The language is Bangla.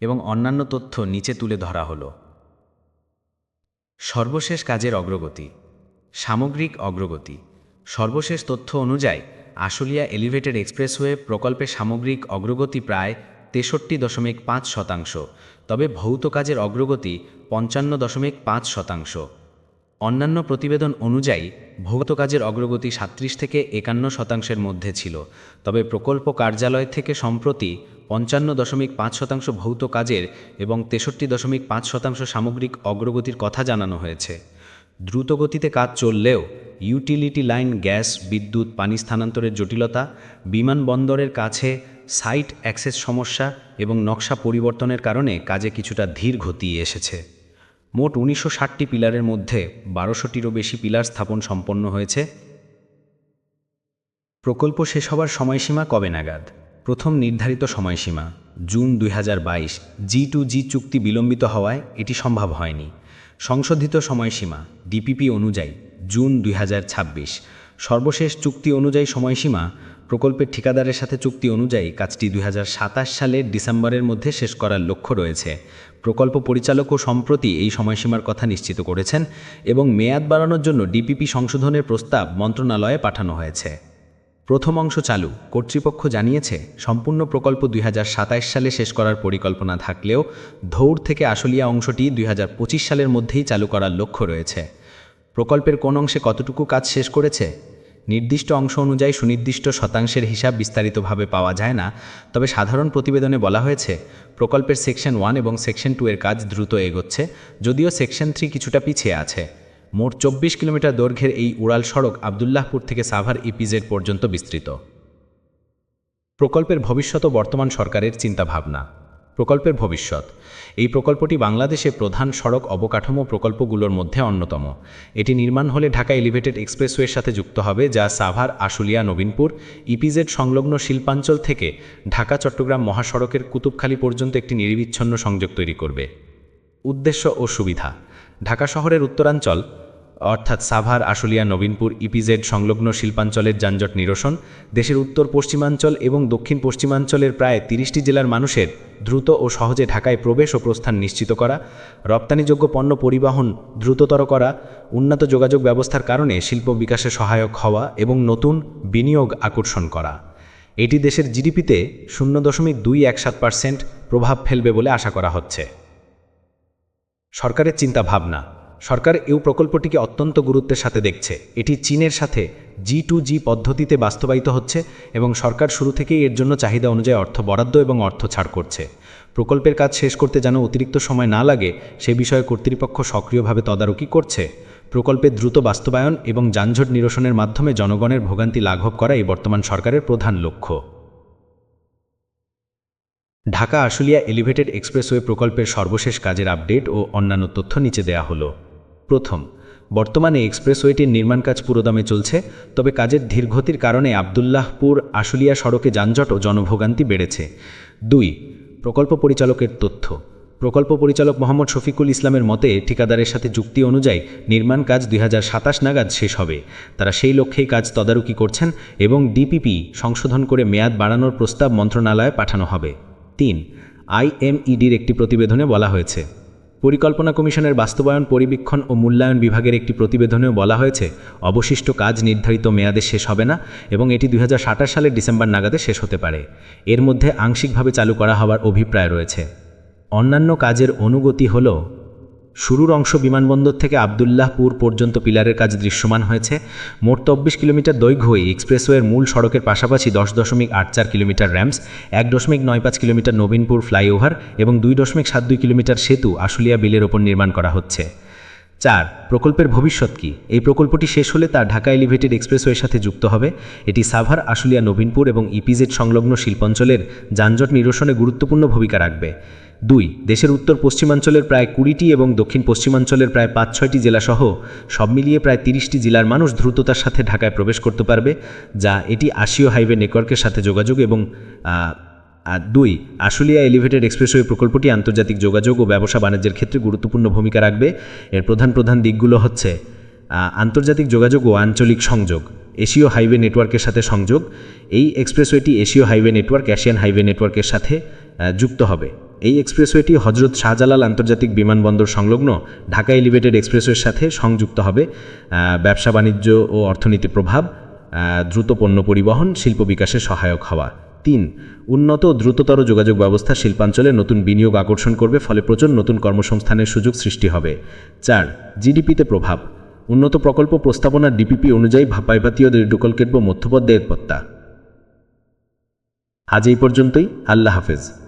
এবং অন্যান্য তথ্য নিচে তুলে ধরা হলো। সর্বশেষ কাজের অগ্রগতি। সামগ্রিক অগ্রগতি। সর্বশেষ তথ্য অনুযায়ী, আশুলিয়া এলিভেটেড এক্সপ্রেসওয়ে প্রকল্পের সামগ্রিক অগ্রগতি প্রায় তেষট্টি দশমিক পাঁচ শতাংশ, তবে ভৌত কাজের অগ্রগতি পঞ্চান্ন দশমিক পাঁচ শতাংশ। অন্যান্য প্রতিবেদন অনুযায়ী, ভৌত কাজের অগ্রগতি সাত্রিশ থেকে একান্ন শতাংশের মধ্যে ছিল, তবে প্রকল্প কার্যালয় থেকে সম্প্রতি পঞ্চান্ন দশমিক পাঁচ শতাংশ ভৌত কাজের এবং তেষট্টি দশমিক পাঁচ শতাংশ সামগ্রিক অগ্রগতির কথা জানানো হয়েছে। দ্রুতগতিতে কাজ চললেও, ইউটিলিটি লাইন, গ্যাস, বিদ্যুৎ, পানি স্থানান্তরের জটিলতা বিমানবন্দরের কাছে সাইট অ্যাক্সেস সমস্যা এবং নকশা পরিবর্তনের কারণে কাজে কিছুটা ধীর গতিয়ে এসেছে। মোট উনিশশো ষাটটি পিলারের মধ্যে বারোশোটিরও বেশি পিলার স্থাপন সম্পন্ন হয়েছে। প্রকল্প শেষ হবার সময়সীমা কবে নাগাদ? প্রথম নির্ধারিত সময়সীমা, জুন দুই হাজার বাইশ। জি টু জি চুক্তি বিলম্বিত হওয়ায় এটি সম্ভব হয়নি। সংশোধিত সময়সীমা ডিপিপি অনুযায়ী, জুন দুই হাজার ছাব্বিশ। সর্বশেষ চুক্তি অনুযায়ী সময়সীমা, প্রকল্পের ঠিকাদারের সাথে চুক্তি অনুযায়ী কাজটি দুই হাজার সাতাশ সালের ডিসেম্বরের মধ্যে শেষ করার লক্ষ্য রয়েছে। প্রকল্প পরিচালকও সম্প্রতি এই সময়সীমার কথা নিশ্চিত করেছেন এবং মেয়াদ বাড়ানোর জন্য ডিপিপি সংশোধনের প্রস্তাব মন্ত্রণালয়ে পাঠানো হয়েছে। প্রথম অংশ চালু, কর্তৃপক্ষ জানিয়েছে, সম্পূর্ণ প্রকল্প দুই হাজার সাতাশ সালে শেষ করার পরিকল্পনা থাকলেও ধৌড় থেকে আশুলিয়া অংশটি দুই হাজার পঁচিশ সালের মধ্যেই চালু করার লক্ষ্য রয়েছে। প্রকল্পের কোন অংশে কতটুকু কাজ শেষ করেছে? নির্দিষ্ট অংশ অনুযায়ী সুনির্দিষ্ট শতাংশের হিসাব বিস্তারিতভাবে পাওয়া যায় না, তবে সাধারণ প্রতিবেদনে বলা হয়েছে, প্রকল্পের সেকশন ওয়ান এবং সেকশন টু এর কাজ দ্রুত এগোচ্ছে, যদিও সেকশন থ্রি কিছুটা পিছিয়ে আছে। মোট চব্বিশ কিলোমিটার দৈর্ঘ্যের এই উড়াল সড়ক আবদুল্লাহপুর থেকে সাভার ইপিজেড পর্যন্ত বিস্তৃত। প্রকল্পের ভবিষ্যৎ ও বর্তমান সরকারের চিন্তাভাবনা। প্রকল্পের ভবিষ্যৎ। এই প্রকল্পটি বাংলাদেশে প্রধান সড়ক অবকাঠামো প্রকল্পগুলোর মধ্যে অন্যতম। এটি নির্মাণ হলে ঢাকা এলিভেটেড এক্সপ্রেসওয়ের সাথে যুক্ত হবে, যা সাভার, আশুলিয়া, নবীনপুর, ইপিজেড সংলগ্ন শিল্পাঞ্চল থেকে ঢাকা, চট্টগ্রাম মহাসড়কের কুতুবখালী পর্যন্ত একটি নিরবিচ্ছন্ন সংযোগ তৈরি করবে। উদ্দেশ্য ও সুবিধা। ঢাকা শহরের উত্তরাঞ্চল অর্থাৎ সাভার, আশুলিয়া, নবীনপুর ইপিজেড সংলগ্ন শিল্পাঞ্চলের যানজট নিরসন। দেশের উত্তর পশ্চিমাঞ্চল এবং দক্ষিণ পশ্চিমাঞ্চলের প্রায় তিরিশটি জেলার মানুষের দ্রুত ও সহজে ঢাকায় প্রবেশ ও প্রস্থান নিশ্চিত করা, রপ্তানিযোগ্য পণ্য পরিবহন দ্রুততর করা, উন্নত যোগাযোগ ব্যবস্থার কারণে শিল্প বিকাশে সহায়ক হওয়া এবং নতুন বিনিয়োগ আকর্ষণ করা। এটি দেশের জিডিপিতে শূন্য দশমিক দুই এক সাত পার্সেন্ট প্রভাব ফেলবে বলে আশা করা হচ্ছে। সরকারের চিন্তা ভাবনা সরকার এই প্রকল্পটিকে অত্যন্ত গুরুত্বের সাথে দেখছে। এটি চীনের সাথে জি টু জি পদ্ধতিতে বাস্তবায়িত হচ্ছে এবং সরকার শুরু থেকেই এর জন্য চাহিদা অনুযায়ী অর্থ বরাদ্দ এবং অর্থ ছাড় করছে। প্রকল্পের কাজ শেষ করতে যেন অতিরিক্ত সময় না লাগে, সে বিষয়ে কর্তৃপক্ষ সক্রিয়ভাবে তদারকি করছে। প্রকল্পের দ্রুত বাস্তবায়ন এবং যানজট নিরসনের মাধ্যমে জনগণের ভোগান্তি লাঘব করা এই বর্তমান সরকারের প্রধান লক্ষ্য। ঢাকা আশুলিয়া এলিভেটেড এক্সপ্রেসওয়ে প্রকল্পের সর্বশেষ কাজের আপডেট ও অন্যান্য তথ্য নিচে দেয়া হলো। প্রথম। বর্তমানে এক্সপ্রেসওয়েটির নির্মাণ কাজ পুরোদমে চলছে, তবে কাজের ধীরগতির কারণে আবদুল্লাহপুর আশুলিয়া সড়কে যানজট ও জনভোগান্তি বেড়েছে। দুই, প্রকল্প পরিচালকের তথ্য। প্রকল্প পরিচালক মোহাম্মদ শফিকুল ইসলামের মতে, ঠিকাদারের সাথে যুক্তি অনুযায়ী নির্মাণ কাজ দুই হাজার সাতাশ নাগাদ শেষ হবে। তারা সেই লক্ষ্যেই কাজ তদারকি করছেন এবং ডিপিপি সংশোধন করে মেয়াদ বাড়ানোর প্রস্তাব মন্ত্রণালয়ে পাঠানো হবে। তিন, আইএমইডির একটি প্রতিবেদনে বলা হয়েছে। পরিকল্পনা কমিশনের বাস্তবায়ন, পরিবীক্ষণ ও মূল্যায়ন বিভাগের একটি প্রতিবেদনেও বলা হয়েছে, অবশিষ্ট কাজ নির্ধারিত মেয়াদে শেষ হবে না এবং এটি দুই সালের ডিসেম্বর নাগাদে শেষ হতে পারে। এর মধ্যে আংশিকভাবে চালু করা হওয়ার অভিপ্রায় রয়েছে। অন্যান্য কাজের অনুগতি হল শুরুর অংশ বিমানবন্দর থেকে আবদুল্লাহপুর পর্যন্ত পিলারের কাজ দৃশ্যমান হয়েছে। মোট চব্বিশ কিলোমিটার দৈর্ঘ্য এই এক্সপ্রেসওয়ের মূল সড়কের পাশাপাশি দশ দশমিক আট চার কিলোমিটার র্যাম্পস, এক দশমিক নয় পাঁচ কিলোমিটার নবীনপুর ফ্লাইওভার এবং দুই দশমিক সাত দুই কিলোমিটার সেতু আশুলিয়া বিলের ওপর নির্মাণ করা হচ্ছে। চার, প্রকল্পের ভবিষ্যৎ কি? এই প্রকল্পটি শেষ হলে তা ঢাকা এলিভেটেড এক্সপ্রেসওয়ের সাথে যুক্ত হবে। এটি সাভার, আশুলিয়া, নবীনপুর এবং ইপিজেড সংলগ্ন শিল্পাঞ্চলের যানজট নিরসনে গুরুত্বপূর্ণ ভূমিকা রাখবে। দুই, দেশের উত্তর পশ্চিমাঞ্চলের প্রায় কুড়িটি এবং দক্ষিণ পশ্চিমাঞ্চলের প্রায় পাঁচ ছয়টি জেলাসহ সব মিলিয়ে প্রায় তিরিশটি জেলার মানুষ দ্রুততার সাথে ঢাকায় প্রবেশ করতে পারবে, যা এটি আশীয় হাইওয়ে নেটওয়ার্কের সাথে যোগাযোগ এবং আর দুই, আশুলিয়া এলিভেটেড এক্সপ্রেসওয়ে প্রকল্পটি আন্তর্জাতিক যোগাযোগ ও ব্যবসা বাণিজ্যের ক্ষেত্রে গুরুত্বপূর্ণ ভূমিকা রাখবে। এর প্রধান প্রধান দিকগুলো হচ্ছে আন্তর্জাতিক যোগাযোগ ও আঞ্চলিক সংযোগ, এশীয় হাইওয়ে নেটওয়ার্কের সাথে সংযোগ, এই এক্সপ্রেসওয়েটি এশীয় হাইওয়ে নেটওয়ার্ক, এশিয়ান হাইওয়ে নেটওয়ার্কের সাথে যুক্ত হবে। এই এক্সপ্রেসওয়েটি হজরত শাহজালাল আন্তর্জাতিক বিমানবন্দর সংলগ্ন ঢাকা এলিভেটেড এক্সপ্রেসওয়ের সাথে সংযুক্ত হবে। ব্যবসা বাণিজ্য ও অর্থনীতি প্রভাব দ্রুত পণ্য পরিবহন, শিল্প বিকাশে সহায়ক হওয়া। তিন, উন্নত ও দ্রুততর যোগাযোগ ব্যবস্থা শিল্পাঞ্চলে নতুন বিনিয়োগ আকর্ষণ করবে, ফলে প্রচুর নতুন কর্মসংস্থানের সুযোগ সৃষ্টি হবে। চার, জিডিপিতে প্রভাব। উন্নত প্রকল্প প্রস্তাবনার ডিপিপি অনুযায়ী ভাপাইভাতীয় দৃঢ়কল কেটব মধ্যপদ্মের পত্তা। আজ এই পর্যন্তই। আল্লাহ হাফেজ।